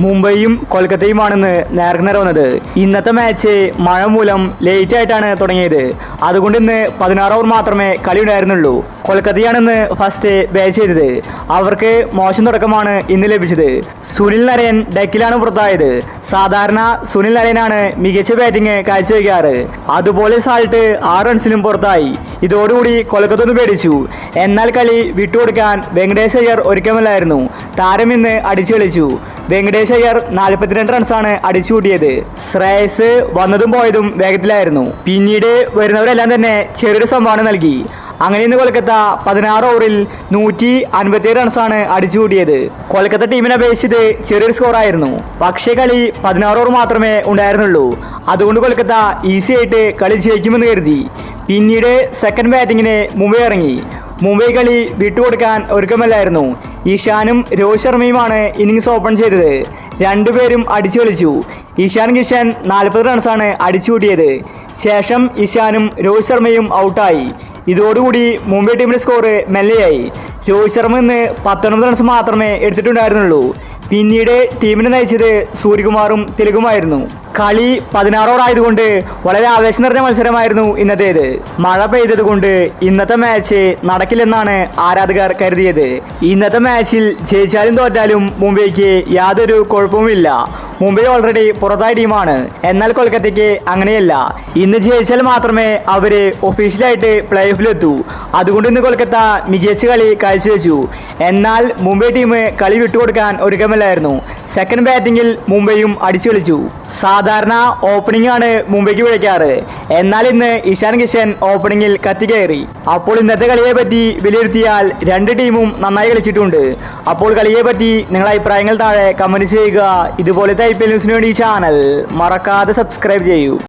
മുംബൈയും കൊൽക്കത്തയുമാണെന്ന് നേർക്കുനേർ വന്നത് ഇന്നത്തെ മാച്ച് മഴ മൂലം ലേറ്റ് ആയിട്ടാണ് തുടങ്ങിയത്. അതുകൊണ്ട് ഇന്ന് പതിനാറ് ഓവർ മാത്രമേ കളി ഉണ്ടായിരുന്നുള്ളൂ. കൊൽക്കത്തയാണെന്ന് ഫസ്റ്റ് ബാറ്റ് ചെയ്തത്. അവർക്ക് മോശം തുടക്കമാണ് ഇന്ന് ലഭിച്ചത്. സുനിൽ നരയൻ ഡെക്കിലാണ് പുറത്തായത്. സാധാരണ സുനിൽ നരയനാണ് മികച്ച ബാറ്റിംഗ് കാഴ്ചവെക്കാറ് അതുപോലെ സാൾട്ട് ആറ് റൺസിലും പുറത്തായി. ഇതോടുകൂടി കൊൽക്കത്ത ഒന്ന് പേടിച്ചു. എന്നാൽ കളി വിട്ടുകൊടുക്കാൻ വെങ്കടേഷ് അയ്യർ ഒരുക്കമല്ലായിരുന്നു. താരം ഇന്ന് അടിച്ചു കളിച്ചു വെങ്കടേഷ് അയ്യർ നാൽപ്പത്തിരണ്ട് റൺസാണ് അടിച്ചുകൂട്ടിയത്. ശ്രേയസ് വന്നതും പോയതും വേഗത്തിലായിരുന്നു. പിന്നീട് വരുന്നവരെല്ലാം തന്നെ ചെറിയൊരു സംഭാവന നൽകി. അങ്ങനെ ഇന്ന് കൊൽക്കത്ത പതിനാറ് ഓവറിൽ നൂറ്റി അൻപത്തിയേഴ് റൺസാണ് അടിച്ചുകൂട്ടിയത്. കൊൽക്കത്ത ടീമിനെ അപേക്ഷിച്ച് ചെറിയൊരു സ്കോറായിരുന്നു. പക്ഷേ കളി പതിനാറ് ഓവർ മാത്രമേ ഉണ്ടായിരുന്നുള്ളൂ. അതുകൊണ്ട് കൊൽക്കത്ത ഈസി ആയിട്ട് കളി ജയിക്കുമെന്ന് കരുതി. പിന്നീട് സെക്കൻഡ് ബാറ്റിങ്ങിന് മുംബൈ ഇറങ്ങി. മുംബൈ കളി വിട്ടുകൊടുക്കാൻ ഒരുക്കമല്ലായിരുന്നു. ഈശാനും രോഹിത് ശർമ്മയുമാണ് ഇന്നിങ്സ് ഓപ്പൺ ചെയ്തത്. രണ്ടുപേരും അടിച്ചു കളിച്ചു. ഈശാൻ കിഷൻ നാൽപ്പത് റൺസാണ് അടിച്ചു കൂട്ടിയത്. ശേഷം ഇഷാനും രോഹിത് ശർമ്മയും ഔട്ടായി ഇതോടുകൂടി മുംബൈ ടീമിന്റെ സ്കോർ മെല്ലെയായി രോഹിത് ശർമ്മ ഇന്ന് പത്തൊൻപത് റൺസ് മാത്രമേ എടുത്തിട്ടുണ്ടായിരുന്നുള്ളൂ. പിന്നീട് ടീമിനെ നയിച്ചത് സൂര്യകുമാറും തിലകുമായിരുന്നു കളി പതിനാറോടായതുകൊണ്ട് വളരെ ആവേശം നിറഞ്ഞ മത്സരമായിരുന്നു ഇന്നത്തേത്. മഴ പെയ്തതുകൊണ്ട് ഇന്നത്തെ മാച്ച് നടക്കില്ലെന്നാണ് ആരാധകർ കരുതിയത്. ഇന്നത്തെ മാച്ചിൽ ജയിച്ചാലും തോറ്റാലും മുംബൈക്ക് യാതൊരു കുഴപ്പവുമില്ല. മുംബൈ ഓൾറെഡി പുറത്തായ ടീമാണ് എന്നാൽ കൊൽക്കത്തയ്ക്ക് അങ്ങനെയല്ല. ഇന്ന് ജയിച്ചാൽ മാത്രമേ അവർ ഒഫീഷ്യലായിട്ട് പ്ലേ ഓഫിലെത്തൂ അതുകൊണ്ട് ഇന്ന് കൊൽക്കത്ത മികച്ച കളി കാഴ്ചവെച്ചു. എന്നാൽ മുംബൈ ടീം കളി വിട്ടുകൊടുക്കാൻ ഒരുക്കമല്ലായിരുന്നു. സെക്കൻഡ് ബാറ്റിംഗിൽ മുംബൈയും അടിച്ചു കളിച്ചു. സാധാരണ ഓപ്പണിംഗ് ആണ് മുംബൈക്ക് വിളിക്കാറ് എന്നാൽ ഇന്ന് ഇഷാൻ കിഷൻ ഓപ്പണിംഗിൽ കത്തിക്കയറി അപ്പോൾ ഇന്നത്തെ കളിയെ പറ്റി വിലയിരുത്തിയാൽ രണ്ട് ടീമും നന്നായി കളിച്ചിട്ടുണ്ട്. അപ്പോൾ കളിയെ പറ്റി നിങ്ങളുടെ അഭിപ്രായങ്ങൾ താഴെ കമന്റ് ചെയ്യുക. ഇതുപോലത്തെ ഐ പി എൽ ന്യൂസിന് വേണ്ടി ചാനൽ മറക്കാതെ സബ്സ്ക്രൈബ് ചെയ്യൂ.